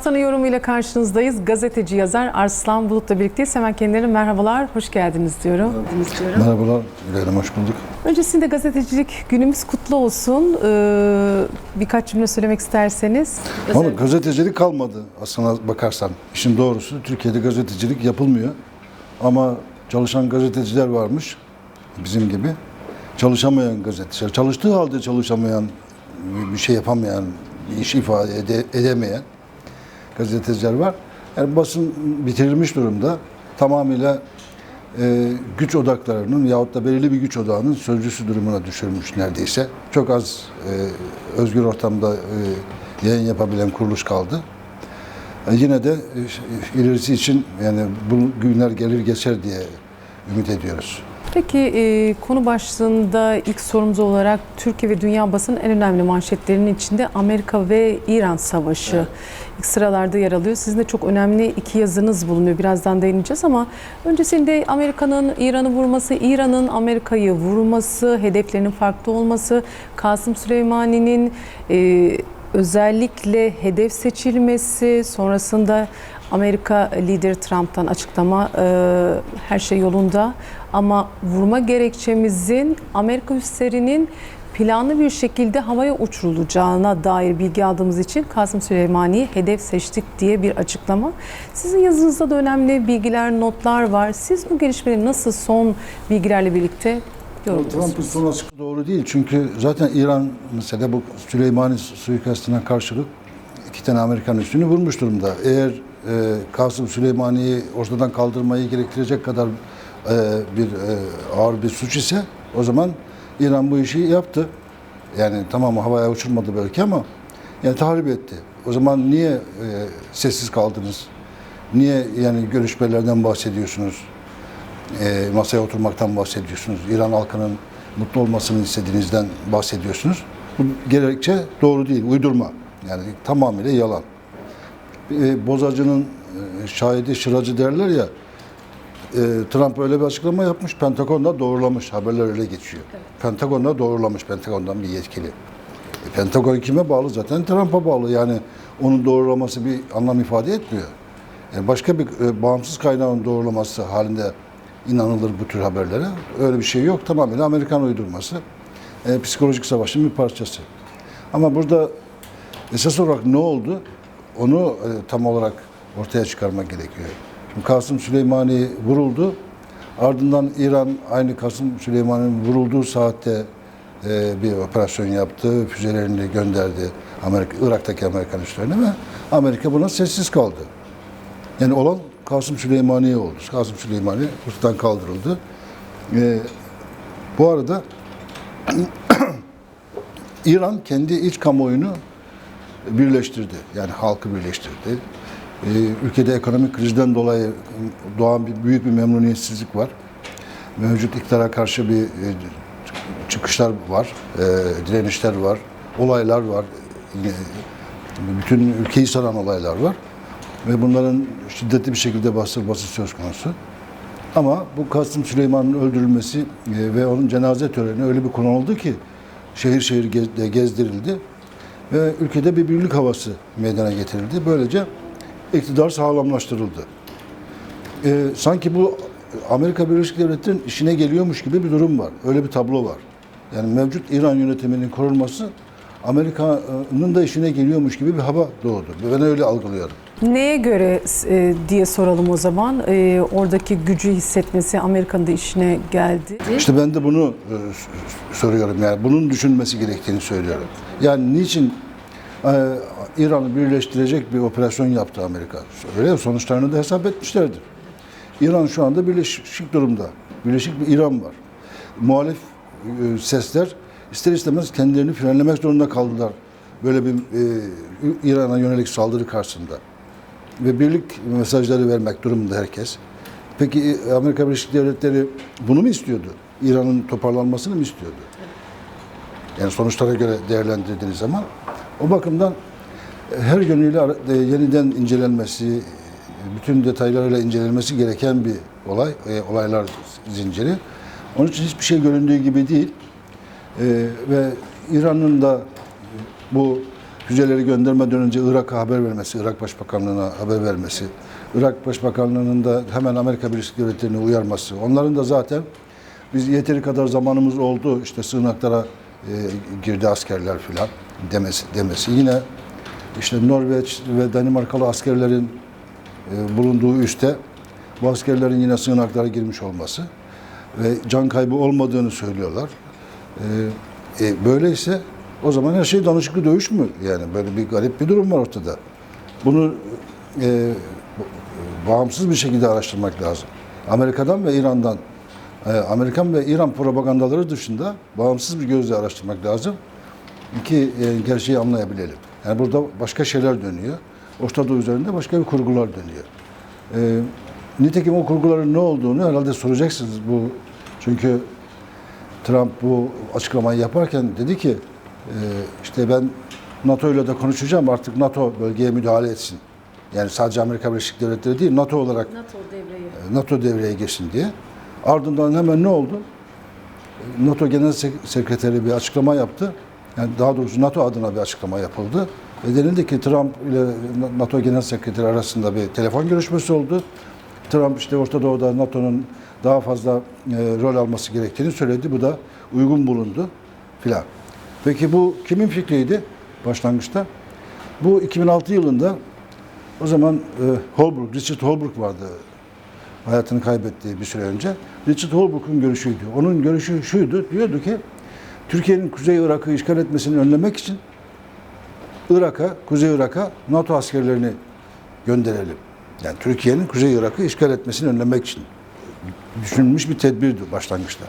Haftanın yorumuyla karşınızdayız. Gazeteci yazar Arslan Bulut'la birlikteyiz. Hemen kendilerine merhabalar, hoş geldiniz diyorum. diyorum. Merhabalar, Gülerim hoş bulduk. Öncesinde gazetecilik günümüz kutlu olsun. Ee, birkaç cümle söylemek isterseniz. Ama gazetecilik kalmadı aslına bakarsan. İşin doğrusu Türkiye'de gazetecilik yapılmıyor. Ama çalışan gazeteciler varmış bizim gibi. Çalışamayan gazeteciler, çalıştığı halde çalışamayan, bir şey yapamayan, bir iş ifade ede- edemeyen gazeteciler var. Yani basın bitirilmiş durumda. Tamamıyla e, güç odaklarının yahut da belirli bir güç odağının sözcüsü durumuna düşürmüş neredeyse. Çok az e, özgür ortamda e, yayın yapabilen kuruluş kaldı. E, yine de e, ilerisi için yani bu günler gelir geçer diye ümit ediyoruz. Peki e, konu başlığında ilk sorumuz olarak Türkiye ve dünya basının en önemli manşetlerinin içinde Amerika ve İran savaşı ilk sıralarda yer alıyor. Sizin de çok önemli iki yazınız bulunuyor. Birazdan değineceğiz ama öncesinde Amerika'nın İran'ı vurması, İran'ın Amerika'yı vurması, hedeflerinin farklı olması, Kasım Süleymani'nin e, özellikle hedef seçilmesi, sonrasında Amerika lideri Trump'tan açıklama e, her şey yolunda ama vurma gerekçemizin Amerika üslerinin planlı bir şekilde havaya uçurulacağına dair bilgi aldığımız için Kasım Süleymani'yi hedef seçtik diye bir açıklama. Sizin yazınızda da önemli bilgiler, notlar var. Siz bu gelişmeleri nasıl son bilgilerle birlikte Trump'ın yorumluyorsunuz? son açıklaması doğru değil. Çünkü zaten İran mesela bu Süleymani suikastına karşılık iki tane Amerikan üstünü vurmuş durumda. Eğer e, Kasım Süleymani'yi ortadan kaldırmayı gerektirecek kadar e, bir e, ağır bir suç ise o zaman İran bu işi yaptı. Yani tamam havaya uçurmadı belki ama yani tahrip etti. O zaman niye sessiz kaldınız? Niye yani görüşmelerden bahsediyorsunuz? masaya oturmaktan bahsediyorsunuz. İran halkının mutlu olmasını istediğinizden bahsediyorsunuz. Bu gerekçe doğru değil, uydurma. Yani tamamıyla yalan. E, bozacının e, şahidi şıracı derler ya, e, Trump öyle bir açıklama yapmış, Pentagon'da doğrulamış, haberler öyle geçiyor. Pentagon'da doğrulamış, Pentagon'dan bir yetkili. E, Pentagon kime bağlı? Zaten Trump'a bağlı. Yani onun doğrulaması bir anlam ifade etmiyor. Yani başka bir e, bağımsız kaynağın doğrulaması halinde inanılır bu tür haberlere. Öyle bir şey yok. Tamamen Amerikan uydurması. E, psikolojik savaşın bir parçası. Ama burada esas olarak ne oldu? Onu e, tam olarak ortaya çıkarmak gerekiyor. Şimdi Kasım Süleymani vuruldu. Ardından İran aynı Kasım Süleymani'nin vurulduğu saatte e, bir operasyon yaptı. Füzelerini gönderdi Amerika, Irak'taki Amerikan üslerine ve Amerika buna sessiz kaldı. Yani olan Kasım Süleymaniye oldu. Kasım Süleymani ortadan kaldırıldı. Ee, bu arada İran kendi iç kamuoyunu birleştirdi. Yani halkı birleştirdi. Ee, ülkede ekonomik krizden dolayı doğan bir büyük bir memnuniyetsizlik var. Mevcut iktidara karşı bir e, çıkışlar var, e, direnişler var, olaylar var. Bütün ülkeyi saran olaylar var ve bunların şiddetli bir şekilde bastırılması söz konusu. Ama bu Kasım Süleyman'ın öldürülmesi e, ve onun cenaze töreni öyle bir konu oldu ki şehir şehir gez- gezdirildi ve ülkede bir birlik havası meydana getirildi. Böylece iktidar sağlamlaştırıldı. E, sanki bu Amerika Birleşik Devletleri'nin işine geliyormuş gibi bir durum var. Öyle bir tablo var. Yani mevcut İran yönetiminin korunması Amerika'nın da işine geliyormuş gibi bir hava doğdu. Ben öyle algılıyorum. Neye göre e, diye soralım o zaman. E, oradaki gücü hissetmesi Amerika'nın da işine geldi. İşte ben de bunu e, soruyorum yani bunun düşünmesi gerektiğini söylüyorum. Yani niçin e, İran'ı birleştirecek bir operasyon yaptı Amerika? Öyle sonuçlarını da hesap etmişlerdir. İran şu anda birleşik durumda. Birleşik bir İran var. Muhalif e, sesler ister istemez kendilerini frenlemek zorunda kaldılar. Böyle bir e, İran'a yönelik saldırı karşısında. Ve birlik mesajları vermek durumunda herkes. Peki e, Amerika Birleşik Devletleri bunu mu istiyordu? İran'ın toparlanmasını mı istiyordu? Yani sonuçlara göre değerlendirdiğiniz zaman o bakımdan e, her yönüyle e, yeniden incelenmesi, bütün detaylarıyla incelenmesi gereken bir olay, olaylar zinciri. Onun için hiçbir şey göründüğü gibi değil. Ve İran'ın da bu füzeleri göndermeden önce Irak'a haber vermesi, Irak Başbakanlığı'na haber vermesi, Irak Başbakanlığı'nın da hemen Amerika Birleşik Devletleri'ni uyarması. Onların da zaten biz yeteri kadar zamanımız oldu işte sığınaklara e, girdi askerler filan demesi, demesi. Yine işte Norveç ve Danimarkalı askerlerin e, bulunduğu üste bu askerlerin yine sığınaklara girmiş olması ve can kaybı olmadığını söylüyorlar. E, e, böyleyse o zaman her şey danışıklı dövüş mü? Yani böyle bir garip bir durum var ortada. Bunu e, bağımsız bir şekilde araştırmak lazım. Amerika'dan ve İran'dan, e, Amerikan ve İran propagandaları dışında bağımsız bir gözle araştırmak lazım ki e, gerçeği anlayabilelim. Yani burada başka şeyler dönüyor. Orta Doğu üzerinde başka bir kurgular dönüyor. E, nitekim o kurguların ne olduğunu herhalde soracaksınız. Bu çünkü Trump bu açıklamayı yaparken dedi ki e, işte ben NATO ile de konuşacağım artık NATO bölgeye müdahale etsin. Yani sadece Amerika Birleşik Devletleri değil NATO olarak NATO devreye. NATO devreye geçsin diye. Ardından hemen ne oldu? NATO Genel Sek- Sekreteri bir açıklama yaptı. Yani daha doğrusu NATO adına bir açıklama yapıldı. Ve denildi ki Trump ile NATO Genel Sekreteri arasında bir telefon görüşmesi oldu. Trump işte Orta Doğu'da NATO'nun daha fazla e, rol alması gerektiğini söyledi. Bu da uygun bulundu filan. Peki bu kimin fikriydi başlangıçta? Bu 2006 yılında o zaman e, Holbrooke, Richard Holbrooke vardı hayatını kaybettiği bir süre önce. Richard Holbrooke'un görüşüydü. Onun görüşü şuydu, diyordu ki Türkiye'nin Kuzey Irak'ı işgal etmesini önlemek için Irak'a, Kuzey Irak'a NATO askerlerini gönderelim. Yani Türkiye'nin Kuzey Irak'ı işgal etmesini önlemek için düşünülmüş bir tedbirdi başlangıçta.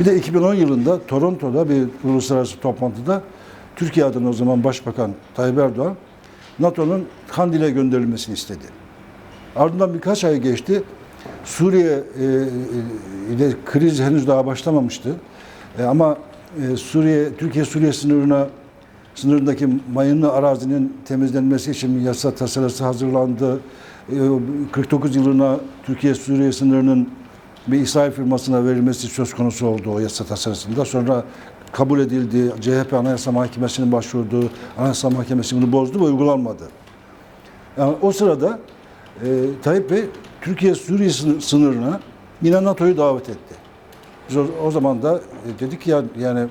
Bir de 2010 yılında Toronto'da bir uluslararası toplantıda Türkiye adına o zaman Başbakan Tayyip Erdoğan NATO'nun Kandil'e gönderilmesini istedi. Ardından birkaç ay geçti. Suriye e, e, ile kriz henüz daha başlamamıştı. E, ama e, Suriye, Türkiye-Suriye sınırına sınırındaki mayınlı arazinin temizlenmesi için yasa tasarısı hazırlandı. E, 49 yılına Türkiye-Suriye sınırının bir İsrail firmasına verilmesi söz konusu oldu o yasa tasarısında. Sonra kabul edildi. CHP Anayasa Mahkemesi'nin başvurdu. Anayasa Mahkemesi bunu bozdu ve uygulanmadı. Yani o sırada e, Tayyip Bey Türkiye-Suriye sınır- sınırına yine NATO'yu davet etti. Biz o, o zaman da e, dedik ya yani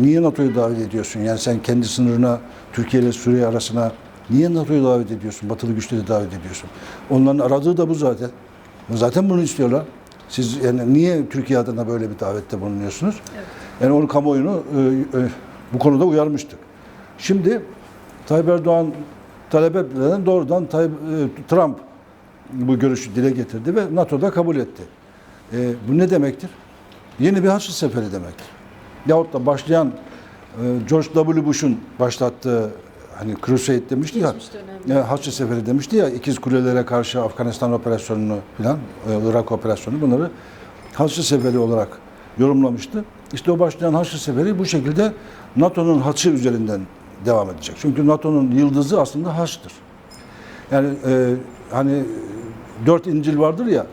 niye NATO'yu davet ediyorsun? Yani sen kendi sınırına Türkiye ile Suriye arasına niye NATO'yu davet ediyorsun? Batılı güçleri davet ediyorsun. Onların aradığı da bu zaten. Zaten bunu istiyorlar. Siz yani niye Türkiye adına böyle bir davette bulunuyorsunuz? Yani onu kamuoyunu e, e, bu konuda uyarmıştık. Şimdi Tayyip Erdoğan talep etmeden doğrudan Tayyip, e, Trump bu görüşü dile getirdi ve NATO'da kabul etti. E, bu ne demektir? Yeni bir Haçlı Seferi demektir. Yahut da başlayan e, George W. Bush'un başlattığı hani Crusade demişti ya, ya Haçlı Seferi demişti ya ikiz kulelere karşı Afganistan operasyonunu filan e, Irak operasyonu bunları Haçlı Seferi olarak yorumlamıştı. İşte o başlayan Haçlı Seferi bu şekilde NATO'nun haçı üzerinden devam edecek. Çünkü NATO'nun yıldızı aslında haçtır. Yani e, hani dört İncil vardır ya,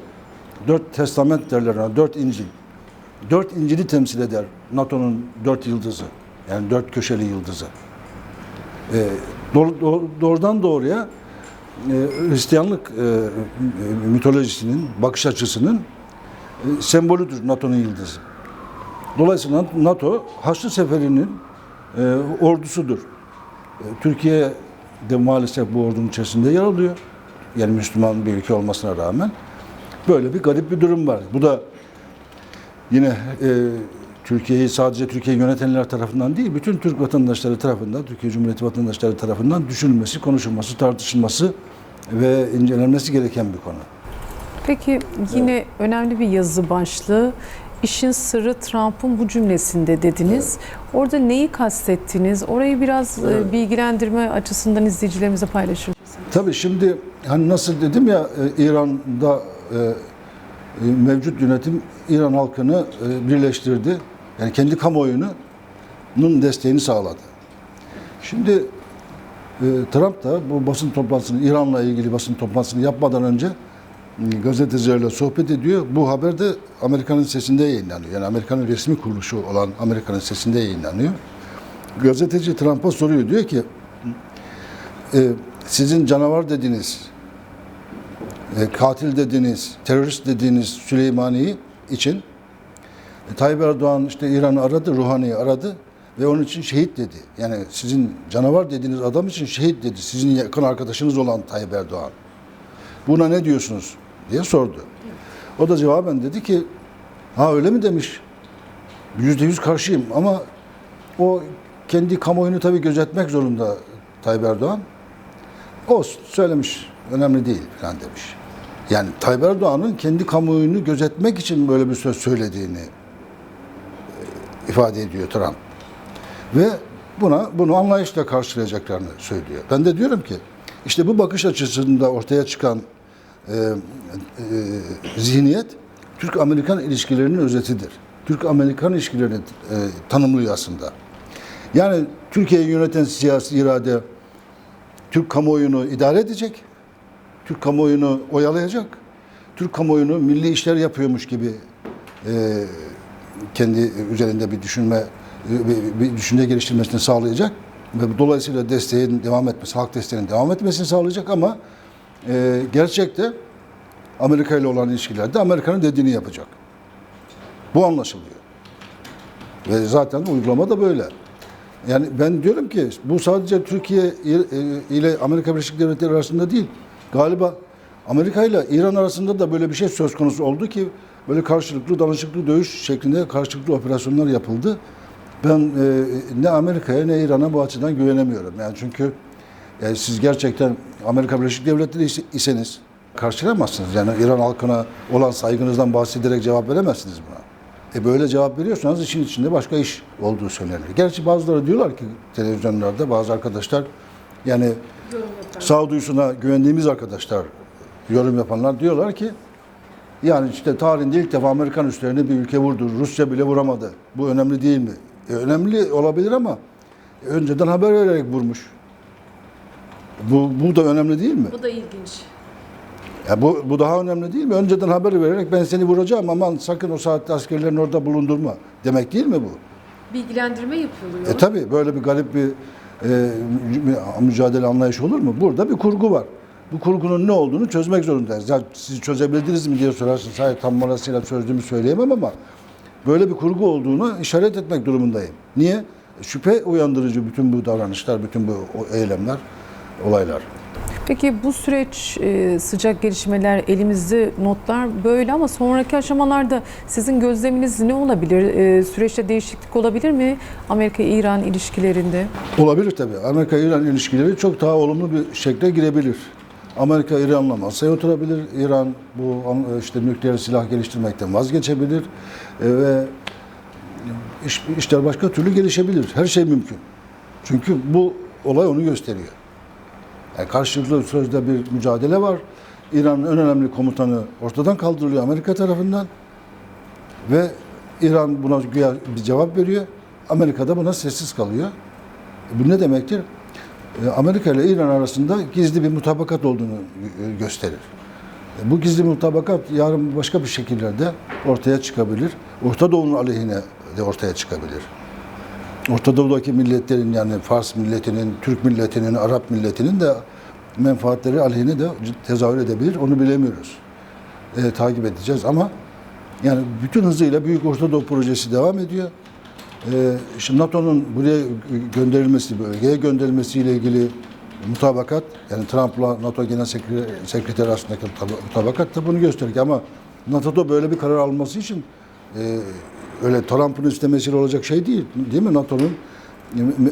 dört testament derler ona, dört İncil. Dört İncil'i temsil eder NATO'nun dört yıldızı. Yani dört köşeli yıldızı. E, doğru- doğrudan doğruya e, Hristiyanlık e, e, mitolojisinin, bakış açısının sembolüdür NATO'nun yıldızı. Dolayısıyla NATO Haçlı Seferi'nin ordusudur. Türkiye de maalesef bu ordunun içerisinde yer alıyor. Yani Müslüman bir ülke olmasına rağmen böyle bir garip bir durum var. Bu da yine e, Türkiye'yi sadece Türkiye yönetenler tarafından değil, bütün Türk vatandaşları tarafından, Türkiye Cumhuriyeti vatandaşları tarafından düşünülmesi, konuşulması, tartışılması ve incelenmesi gereken bir konu. Peki yine önemli bir yazı başlığı. İşin sırrı Trump'ın bu cümlesinde dediniz. Orada neyi kastettiniz? Orayı biraz e, Evet. bilgilendirme açısından izleyicilerimize paylaşır mısınız? Tabii şimdi hani nasıl dedim ya e, İran'da e, mevcut yönetim İran halkını birleştirdi. Yani kendi kamuoyunun desteğini sağladı. Şimdi e, Trump da bu basın toplantısını İran'la ilgili basın toplantısını yapmadan önce e, gazetecilerle sohbet ediyor. Bu haber de Amerika'nın sesinde yayınlanıyor. Yani Amerika'nın resmi kuruluşu olan Amerika'nın sesinde yayınlanıyor. Gazeteci Trump'a soruyor diyor ki e, sizin canavar dediğiniz, e, katil dediğiniz, terörist dediğiniz Süleymani'yi için e, Tayyip Erdoğan işte İran'ı aradı, Ruhani'yi aradı ve onun için şehit dedi. Yani sizin canavar dediğiniz adam için şehit dedi. Sizin yakın arkadaşınız olan Tayyip Erdoğan. Buna ne diyorsunuz diye sordu. O da cevaben dedi ki ha öyle mi demiş. Yüzde yüz karşıyım ama o kendi kamuoyunu tabii gözetmek zorunda Tayyip Erdoğan. Olsun söylemiş önemli değil falan demiş. Yani Tayyip Erdoğan'ın kendi kamuoyunu gözetmek için böyle bir söz söylediğini ifade ediyor Trump. Ve buna bunu anlayışla karşılayacaklarını söylüyor. Ben de diyorum ki işte bu bakış açısında ortaya çıkan e, e, zihniyet Türk-Amerikan ilişkilerinin özetidir. Türk-Amerikan ilişkilerini e, tanımlıyor aslında. Yani Türkiye'yi yöneten siyasi irade Türk kamuoyunu idare edecek, Türk kamuoyunu oyalayacak, Türk kamuoyunu milli işler yapıyormuş gibi e, kendi üzerinde bir düşünme, bir, düşünce geliştirmesini sağlayacak ve dolayısıyla desteğin devam etmesi, halk desteğinin devam etmesini sağlayacak ama e, gerçekte Amerika ile olan ilişkilerde Amerika'nın dediğini yapacak. Bu anlaşılıyor. Ve zaten uygulama da böyle. Yani ben diyorum ki bu sadece Türkiye ile Amerika Birleşik Devletleri arasında değil. Galiba Amerika ile İran arasında da böyle bir şey söz konusu oldu ki böyle karşılıklı danışıklı dövüş şeklinde karşılıklı operasyonlar yapıldı. Ben e, ne Amerika'ya ne İran'a bu açıdan güvenemiyorum. Yani çünkü e, siz gerçekten Amerika Birleşik Devletleri ise- iseniz karşılayamazsınız. Yani İran halkına olan saygınızdan bahsederek cevap veremezsiniz buna. E böyle cevap veriyorsanız işin içinde başka iş olduğu söylenir. Gerçi bazıları diyorlar ki televizyonlarda bazı arkadaşlar yani sağduyusuna güvendiğimiz arkadaşlar yorum yapanlar diyorlar ki yani işte tarihinde ilk defa Amerikan üslerini bir ülke vurdu. Rusya bile vuramadı. Bu önemli değil mi? E, önemli olabilir ama önceden haber vererek vurmuş. Bu, bu da önemli değil mi? Bu da ilginç. Ya bu, bu daha önemli değil mi? Önceden haber vererek ben seni vuracağım aman sakın o saatte askerlerini orada bulundurma. Demek değil mi bu? Bilgilendirme yapılıyor. E tabi böyle bir garip bir e, mü- mücadele anlayışı olur mu? Burada bir kurgu var. Bu kurgunun ne olduğunu çözmek zorundayız. Ya siz çözebildiniz mi diye sorarsınız. Hayır tam manasıyla çözdüğümü söyleyemem ama böyle bir kurgu olduğunu işaret etmek durumundayım. Niye? Şüphe uyandırıcı bütün bu davranışlar, bütün bu eylemler, olaylar. Peki bu süreç e, sıcak gelişmeler, elimizde notlar böyle ama sonraki aşamalarda sizin gözleminiz ne olabilir? E, Süreçte değişiklik olabilir mi Amerika-İran ilişkilerinde? Olabilir tabii. Amerika-İran ilişkileri çok daha olumlu bir şekle girebilir. Amerika İran'la masaya oturabilir. İran bu işte nükleer silah geliştirmekten vazgeçebilir E, ve iş, işler başka türlü gelişebilir. Her şey mümkün. Çünkü bu olay onu gösteriyor. Yani karşılıklı sözde bir mücadele var. İran'ın en önemli komutanı ortadan kaldırılıyor Amerika tarafından ve İran buna bir cevap veriyor. Amerika da buna sessiz kalıyor. Bu ne demektir? E, Amerika ile İran arasında gizli bir mutabakat olduğunu e, gösterir. E, Bu gizli mutabakat yarın başka bir şekillerde ortaya çıkabilir. Orta Doğu'nun aleyhine de ortaya çıkabilir. Orta Doğu'daki milletlerin yani Fars milletinin, Türk milletinin, Arap milletinin de menfaatleri aleyhine de tezahür edebilir. Onu bilemiyoruz. E, takip edeceğiz ama yani bütün hızıyla Büyük Orta Doğu projesi devam ediyor. Ee, şimdi NATO'nun buraya gönderilmesi, bölgeye gönderilmesiyle ilgili mutabakat, yani Trump'la NATO Genel Sekre- Sekreteri arasındaki mutab- mutabakat da bunu gösterir. Ama NATO'da böyle bir karar alması için e, öyle Trump'ın istemesiyle olacak şey değil. Değil mi? NATO'nun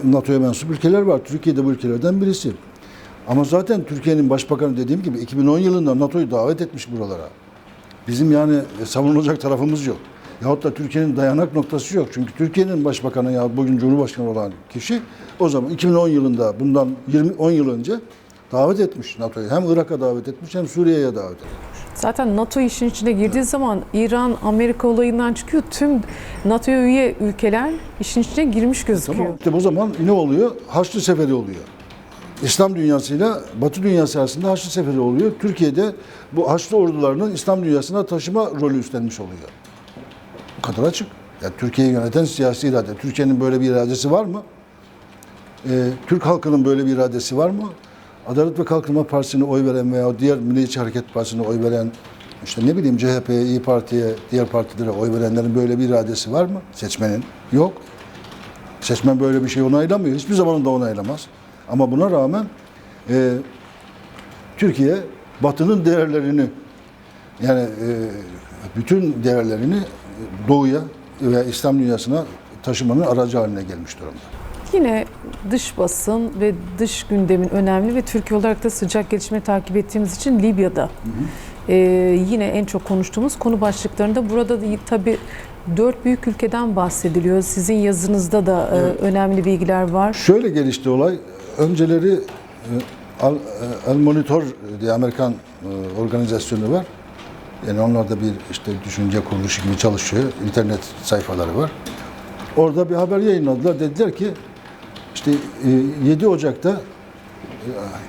NATO'ya mensup ülkeler var. Türkiye de bu ülkelerden birisi. Ama zaten Türkiye'nin başbakanı dediğim gibi 2010 yılında NATO'yu davet etmiş buralara. Bizim yani savunulacak tarafımız yok. Yahut da Türkiye'nin dayanak noktası yok. Çünkü Türkiye'nin başbakanı ya bugün Cumhurbaşkanı olan kişi o zaman 2010 yılında bundan 20 10 yıl önce davet etmiş NATO'yu. Hem Irak'a davet etmiş hem Suriye'ye davet etmiş. Zaten NATO işin içine girdiği zaman İran-Amerika olayından çıkıyor. Tüm NATO'ya üye ülkeler işin içine girmiş gözüküyor. Tamam. İşte bu zaman ne oluyor? Haçlı Seferi oluyor. İslam dünyasıyla Batı dünyası arasında Haçlı Seferi oluyor. Türkiye'de bu Haçlı ordularının İslam dünyasına taşıma rolü üstlenmiş oluyor. Kadar açık. Ya Türkiye'yi yöneten siyasi irade. Türkiye'nin böyle bir iradesi var mı? Ee, Türk halkının böyle bir iradesi var mı? Adalet ve Kalkınma Partisi'ne oy veren veya diğer Milliyetçi Hareket Partisi'ne oy veren işte ne bileyim CHP'ye, İyi Parti'ye, diğer partilere oy verenlerin böyle bir iradesi var mı? Seçmenin. Yok. Seçmen böyle bir şey onaylamıyor. Hiçbir zaman da onaylamaz. Ama buna rağmen e, Türkiye Batı'nın değerlerini yani e, bütün değerlerini Doğu'ya ve İslam dünyasına taşımanın aracı haline gelmiş durumda. Yine dış basın ve dış gündemin önemli ve Türkiye olarak da sıcak gelişmeyi takip ettiğimiz için Libya'da e, yine en çok konuştuğumuz konu başlıklarında burada da tabii dört büyük ülkeden bahsediliyor. Sizin yazınızda da e, önemli bilgiler var. Şöyle gelişti olay. Önceleri e, Al, e, El Monitor diye Amerikan e, organizasyonu var. Yani onlar da bir işte düşünce kuruluşu gibi çalışıyor. İnternet sayfaları var. Orada bir haber yayınladılar. Dediler ki işte e, 7 Ocak'ta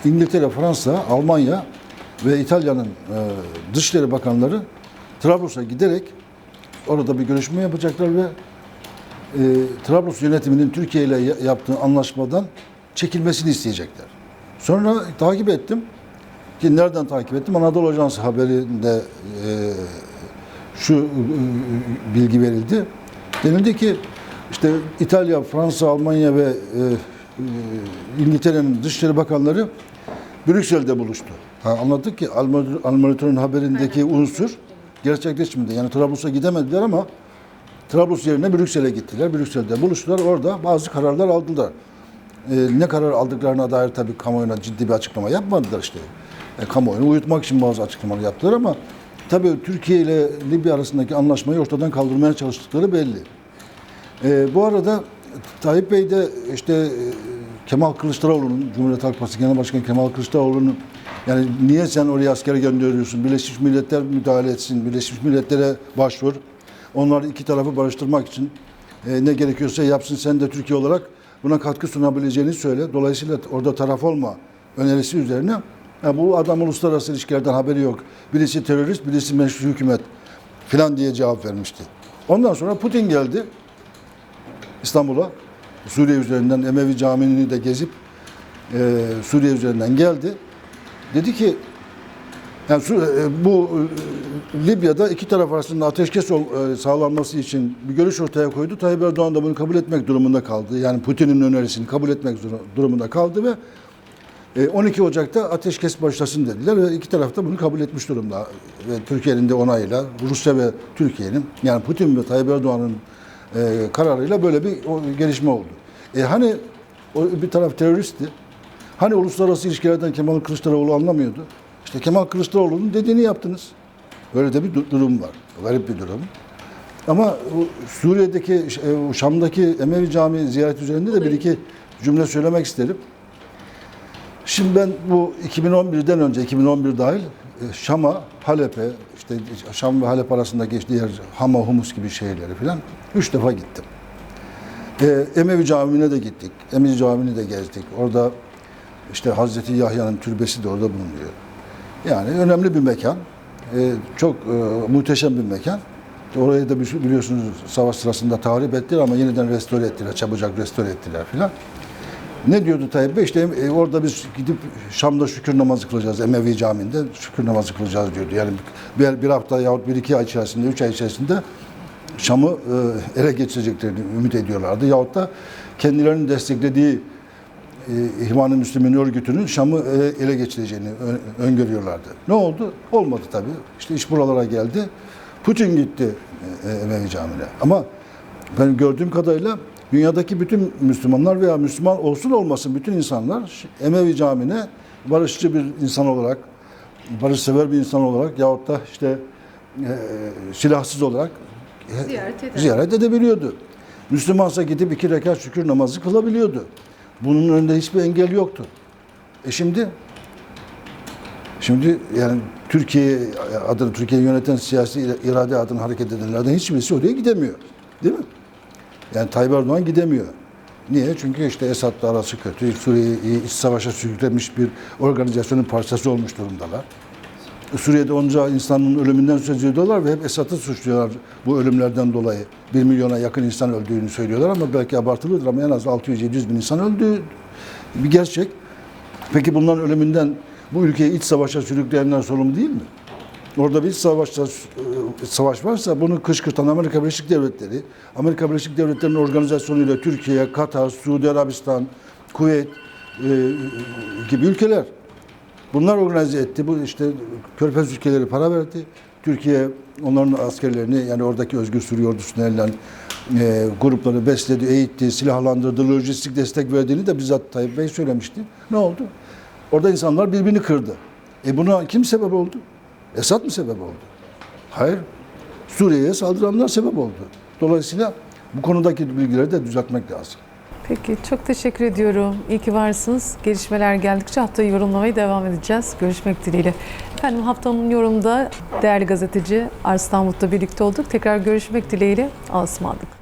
e, İngiltere, Fransa, Almanya ve İtalya'nın e, Dışişleri Bakanları Trablus'a giderek orada bir görüşme yapacaklar ve e, Trablus yönetiminin Türkiye ile ya- yaptığı anlaşmadan çekilmesini isteyecekler. Sonra takip ettim. Ki nereden takip ettim? Anadolu Ajansı haberinde e, şu e, bilgi verildi. Denildi ki işte İtalya, Fransa, Almanya ve e, e, İngiltere'nin Dışişleri Bakanları Brüksel'de buluştu. Ha, anladık ki Almanitör'ün haberindeki unsur gerçekleşmedi. Yani Trablus'a gidemediler ama Trablus yerine Brüksel'e gittiler. Brüksel'de buluştular. Orada bazı kararlar aldılar. Ee, ne karar aldıklarına dair tabii kamuoyuna ciddi bir açıklama yapmadılar işte. E, kamuoyunu uyutmak için bazı açıklamalar yaptılar ama tabii Türkiye ile Libya arasındaki anlaşmayı ortadan kaldırmaya çalıştıkları belli. Ee, bu arada Tayyip Bey de işte e, Kemal Kılıçdaroğlu'nun, Cumhuriyet Halk Partisi Genel Başkanı Kemal Kılıçdaroğlu'nun yani niye sen oraya asker gönderiyorsun? Birleşmiş Milletler müdahale etsin, Birleşmiş Milletler'e başvur. Onlar iki tarafı barıştırmak için e, ne gerekiyorsa yapsın. Sen de Türkiye olarak buna katkı sunabileceğini söyle. Dolayısıyla orada taraf olma önerisi üzerine ya bu adam uluslararası ilişkilerden haberi yok. Birisi terörist, birisi meşru hükümet filan diye cevap vermişti. Ondan sonra Putin geldi. İstanbul'a Suriye üzerinden Emevi Camii'ni de gezip e, Suriye üzerinden geldi. Dedi ki yani e, bu e, Libya'da iki taraf arasında ateşkes e, sağlanması için bir görüş ortaya koydu. Tayyip Erdoğan da bunu kabul etmek durumunda kaldı. Yani Putin'in önerisini kabul etmek durumunda kaldı ve 12 Ocak'ta ateşkes başlasın dediler ve iki taraf da bunu kabul etmiş durumda. Ve Türkiye'nin de onayıyla Rusya ve Türkiye'nin yani Putin ve Tayyip Erdoğan'ın e, kararıyla böyle bir gelişme oldu. E hani bir taraf teröristti. Hani uluslararası ilişkilerden Kemal Kılıçdaroğlu anlamıyordu. İşte Kemal Kılıçdaroğlu'nun dediğini yaptınız. Böyle de bir du- durum var. Garip bir durum. Ama Suriye'deki, e, Şam'daki Emevi Camii ziyaret üzerinde de bir iki cümle söylemek isterim. Şimdi ben bu 2011'den önce, 2011 dahil e, Şam'a, Halep'e, işte Şam ve Halep arasındaki işte yer, Hama, Humus gibi şehirleri falan üç defa gittim. E, Emevi Camii'ne de gittik. Emevi Camii'ni de gezdik. Orada işte Hazreti Yahya'nın türbesi de orada bulunuyor. Yani önemli bir mekan. E, çok e, muhteşem bir mekan. Orayı da bili- biliyorsunuz savaş sırasında tahrip ettiler ama yeniden restore ettiler, çabucak restore ettiler filan. Ne diyordu Tayyip Bey? İşte e, orada biz gidip Şam'da şükür namazı kılacağız. Emevi Camii'nde şükür namazı kılacağız diyordu. Yani bir, bir hafta yahut bir iki ay içerisinde, üç ay içerisinde Şam'ı e, ele geçireceklerini ümit ediyorlardı. Yahut da kendilerinin desteklediği e, İhvan-ı Müslümin örgütünün Şam'ı ele, ele geçireceğini ö- öngörüyorlardı. Ne oldu? Olmadı tabii. İşte iş buralara geldi. Putin gitti e, Emevi Camii'ne. Ama ben gördüğüm kadarıyla dünyadaki bütün Müslümanlar veya Müslüman olsun olmasın bütün insanlar Emevi Camii'ne barışçı bir insan olarak, barışsever bir insan olarak yahut da işte e, silahsız olarak e, Ziyaret eder. ziyaret edebiliyordu. Müslümansa gidip iki rekat şükür namazı kılabiliyordu. Bunun önünde hiçbir engel yoktu. E şimdi şimdi yani Türkiye adını Türkiye'yi yöneten siyasi irade adına hareket edenlerden hiçbirisi oraya gidemiyor. Değil mi? Yani Tayyip Erdoğan gidemiyor. Niye? Çünkü işte Esad'la arası kötü. Suriye'yi iç savaşa sürüklemiş bir organizasyonun parçası olmuş durumdalar. Suriye'de onca insanın ölümünden söz ediyorlar ve hep Esad'ı suçluyorlar bu ölümlerden dolayı. Bir milyona yakın insan öldüğünü söylüyorlar ama belki abartılıdır ama en az 600-700 bin insan öldüğü bir gerçek. Peki bunların ölümünden bu ülkeyi iç savaşa sürükleyenler sorumlu değil mi? Orada bir savaşta, e, savaş varsa bunu kışkırtan Amerika Birleşik Devletleri, Amerika Birleşik Devletleri'nin organizasyonuyla Türkiye, Katar, Suudi Arabistan, Kuveyt e, gibi ülkeler. Bunlar organize etti. Bu işte Körfez ülkeleri para verdi. Türkiye onların askerlerini yani oradaki Özgür Suriye ordusuna elinden e, grupları besledi, eğitti, silahlandırdı, lojistik destek verdiğini de bizzat Tayyip Bey söylemişti. Ne oldu? Orada insanlar birbirini kırdı. E buna kim sebep oldu? Esad mı sebep oldu? Hayır. Suriye'ye saldıranlar sebep oldu. Dolayısıyla bu konudaki bilgileri de düzeltmek lazım. Peki çok teşekkür ediyorum. İyi ki varsınız. Gelişmeler geldikçe haftayı yorumlamaya devam edeceğiz. Görüşmek dileğiyle. Efendim haftanın yorumunda değerli gazeteci Arslan Mut'la birlikte olduk. Tekrar görüşmek dileğiyle. Asmadık.